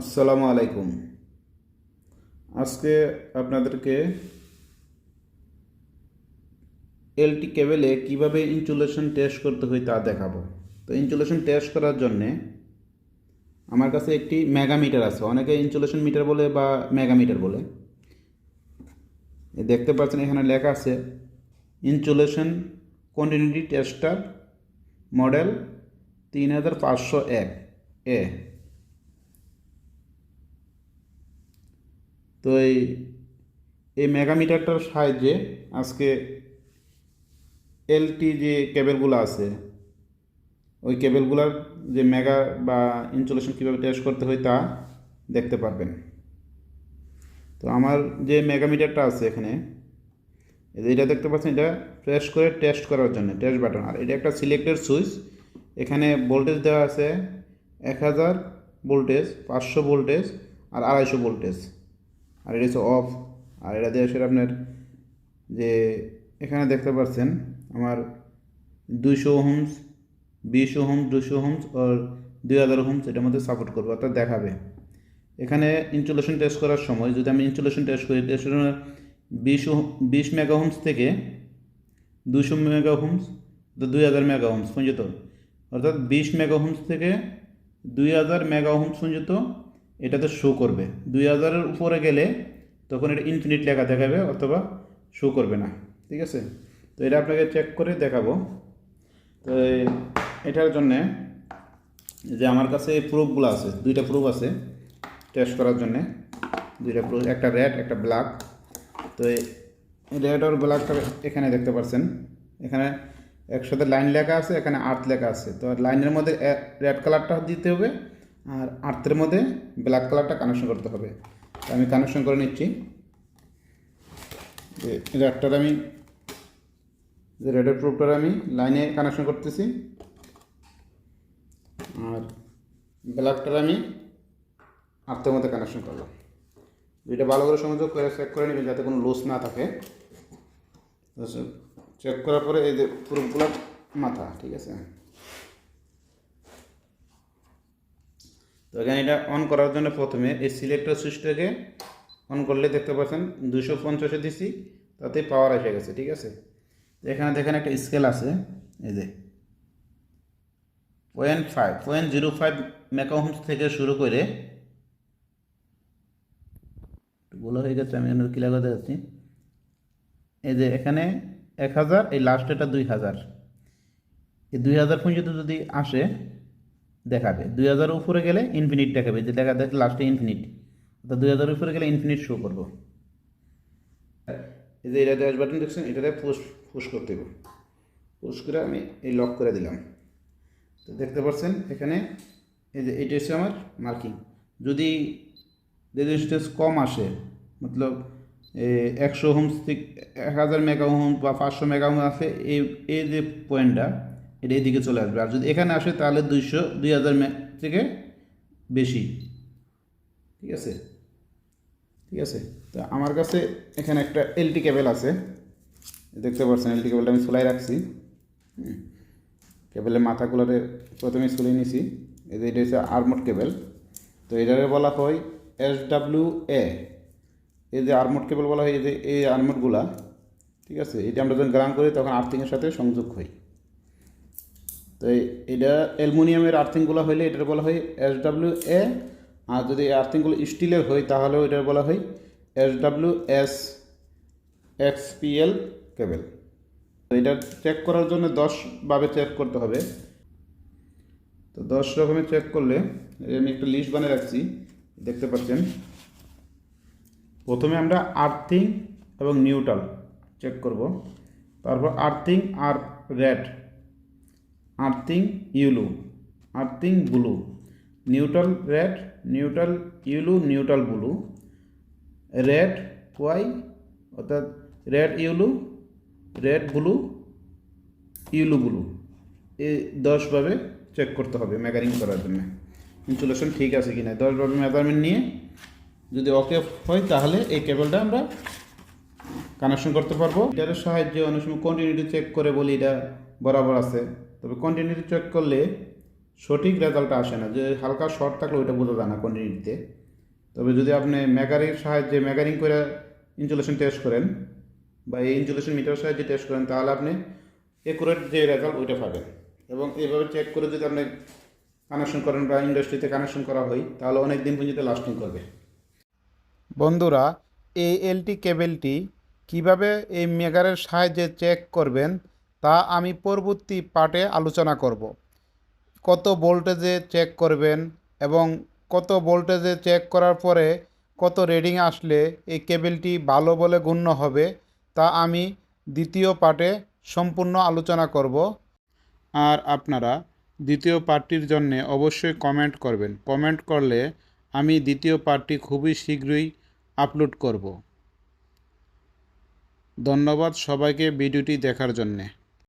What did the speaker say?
আসসালামু আলাইকুম। আজকে আপনাদেরকে এলটি কেবেলে কীভাবে ইনসুলেশন টেস্ট করতে হয় তা দেখাবো। তো ইনসুলেশন টেস্ট করার জন্যে আমার কাছে একটি মেগামিটার আছে। অনেকে ইনসুলেশন মিটার বলে বা মেগামিটার বলে। দেখতে পাচ্ছেন এখানে লেখা আছে, ইনসুলেশন কন্টিনিউটি টেস্টার মডেল তিন হাজার পাঁচশো এক এ। তো এই এই মেগামিটারটার সাহায্যে আজকে এলটি যে কেবেলগুলো আছে, ওই কেবেলগুলোর যে মেগা বা ইনসুলেশন কীভাবে টেস্ট করতে হয় তা দেখতে পারবেন। তো আমার যে মেগামিটারটা আছে এখানে এটা দেখতে পাচ্ছেন, এটা প্রেস করে টেস্ট করার জন্য টেস্ট বাটন আর এটা একটা সিলেক্টেড সুইচ এখানে ভোল্টেজ দেওয়া আছে এক হাজার ভোল্টেজ পাঁচশো ভোল্টেজ আর আড়াইশো ভোল্টেজ আর এটা হচ্ছে অফ আর এটা দিয়ে আসলে আপনার যে এখানে দেখতে পাচ্ছেন আমার দুইশো হোমস বিশো হোমস দুশো হোমস আর দুই হাজার হোমস এটার মধ্যে সাপোর্ট করবে, অর্থাৎ দেখাবে। এখানে ইনসুলেশন টেস্ট করার সময় যদি আমি ইনসুলেশন টেস্ট করি টেস্টের বিশ বিশ মেগা হোমস থেকে দুশো মেগা হোমস তো দুই হাজার মেগা হোমস পর্যন্ত। অর্থাৎ বিশ মেগা হোমস থেকে দুই হাজার মেগা হোমস পর্যন্ত এটাতে শো করবে। দুই হাজারের উপরে গেলে তখন এটা ইনফিনিট লেখা দেখাবে অথবা শো করবে না। ঠিক আছে? তো এটা আপনাকে চেক করে দেখাবো। তো এটার জন্যে যে আমার কাছে প্রুফগুলো আছে, দুইটা প্রুফ আছে টেস্ট করার জন্যে। দুইটা প্রুফ একটা রেড একটা ব্ল্যাক তো রেড আর ব্ল্যাকটা এখানে দেখতে পাচ্ছেন। এখানে একসাথে লাইন লেখা আছে, এখানে আর্থ লেখা আছে। তো লাইনের মধ্যে রেড কালারটা দিতে হবে। আর আর্থের মধ্যে ব্ল্যাক কালারটা কানেকশন করতে হবে। আমি কানেকশন করে নিচ্ছি। রেডটার আমি, যে রেডের প্রুফটার আমি লাইনে কানেকশন করতেছি। আর ব্ল্যাকটার আমি আর্থের মধ্যে কানেকশন করলাম। দুইটা ভালো করে সংযোগ করে চেক করে নেবেন যাতে কোনো লুজ না থাকে। চেক করার পরে এই যে প্রুফগুলো মাথা, ঠিক আছে? তো এখানে এটা অন করার জন্য প্রথমে এই সিলেক্টর সুইচটাকে অন করলে দেখতে পাচ্ছেন দুশো পঞ্চাশে দিছি তাতে পাওয়ার এসে গেছে, ঠিক আছে? এখানে দেখেন একটা স্কেল আছে, এই যে point five point zero five megohms থেকে শুরু করে বলা হয়ে গেছে, আমি ক্লিয়ার করতে যাচ্ছি। এই যে এখানে এক হাজার, এই লাস্ট এটা দুই হাজার। এই দুই হাজার পর্যন্ত যদি আসে দেখাবে। দুই হাজারের উপরে গেলে ইনফিনিট দেখাবে। যে দেখা দেখ লাস্টে ইনফিনিট অর্থাৎ দুই হাজারের উপরে গেলে ইনফিনিট শো করব। এই যে এটা ড্যাশ বাটন দেখছেন, এটাতে পুশ পুশ করতে হবে। পুশ করে আমি এই লক করে দিলাম। তো দেখতে পাচ্ছেন, এখানে এই যে এটা হচ্ছে আমার মার্কিং যদি রেজিস্ট্যান্স কম আসে, মতলব একশো হোমস থেকে এক হাজার মেগা হোম বা পাঁচশো মেগা হোম আসে এই এই যে পয়েন্টটা এটা এইদিকে চলে আসবে। আর যদি এখানে আসে তাহলে দুইশো, দুই হাজার থেকে বেশি। ঠিক আছে? ঠিক আছে? তো আমার কাছে এখানে একটা এলটি কেবেল আছে। দেখতে পাচ্ছেন এলটি কেবেলটা আমি চলাই রাখছি। কেবলের মাথাগুলোরে প্রথমে চলে নিছি। এই যে এটা হচ্ছে আর্মড কেবেল তো এটারে বলা হয় এস ডাব্লিউ এ এই যে আর্মড কেবল বলা হয়, এই যে, এই আর্মডগুলা ঠিক আছে? এটা আমরা যখন গ্রাম করি, তখন আর্থিংয়ের সাথে সংযোগ হয়। তো এটা অ্যালুমিনিয়ামের আর্থিংগুলো হইলে এটার বলা হয় এস ডাব্লিউ এ আর যদি আর্থিংগুলো স্টিলের হয়, তাহলেও এটার বলা হয় S W S X P L cable তো এটা চেক করার জন্য দশভাবে চেক করতে হবে। তো দশ রকমের চেক করলে আমি একটা লিস্ট বানিয়ে রাখছি, দেখতে পাচ্ছেন। প্রথমে আমরা আর্থিং এবং নিউট্রাল চেক করব। তারপর আর্থিং আর red earthing yellow, earthing blue, neutral red neutral yellow, neutral blue red Y, অর্থাৎ red yellow red blue, yellow blue এই দশভাবে চেক করতে হবে মেকারিং করার জন্য। ইনসুলেশন ঠিক আছে কি না দশভাবে মেজারমেন্ট নিয়ে যদি ওকে হয় তাহলে এই কেবলটা আমরা কানেকশন করতে পারব। এটার সাহায্যে অনেক সময় কন্টিনিউটি চেক করে বলি এটা বরাবর আছে। তবে কন্টিনিউটি চেক করলে সঠিক রেজাল্টটা আসে না। যে হালকা শর্ট থাকলে ওইটা বোঝা যায় না কন্টিনিউটিতে তবে যদি আপনি মেগারির সাহায্যে মেগারিং করে ইনসুলেশন টেস্ট করেন বা এই ইনসুলেশন মিটার সাহায্যে টেস্ট করেন, তাহলে আপনি একুরেট যে রেজাল্ট ওইটা পাবেন। এবং এইভাবে চেক করে যদি আপনি কানেকশন করেন বা ইন্ডাস্ট্রিতে কানেকশন করা হয়, তাহলে অনেক দিন পর্যন্ত লাস্টিং করবে। বন্ধুরা, এই এলটি কেবেলটি কীভাবে এই মেগারের সাহায্যে চেক করবেন তা আমি পরবর্তী পার্টে আলোচনা করব। কত ভোল্টেজে চেক করবেন এবং কত ভোল্টেজে চেক করার পরে কত রেডিং আসলে এই কেবেলটি ভালো বলে গণ্য হবে, তা আমি দ্বিতীয় পার্টে সম্পূর্ণ আলোচনা করব। আর আপনারা দ্বিতীয় পার্টটির জন্যে অবশ্যই কমেন্ট করবেন। কমেন্ট করলে আমি দ্বিতীয় পার্টটি খুবই শীঘ্রই আপলোড করব। ধন্যবাদ সবাইকে ভিডিওটি দেখার জন্যে।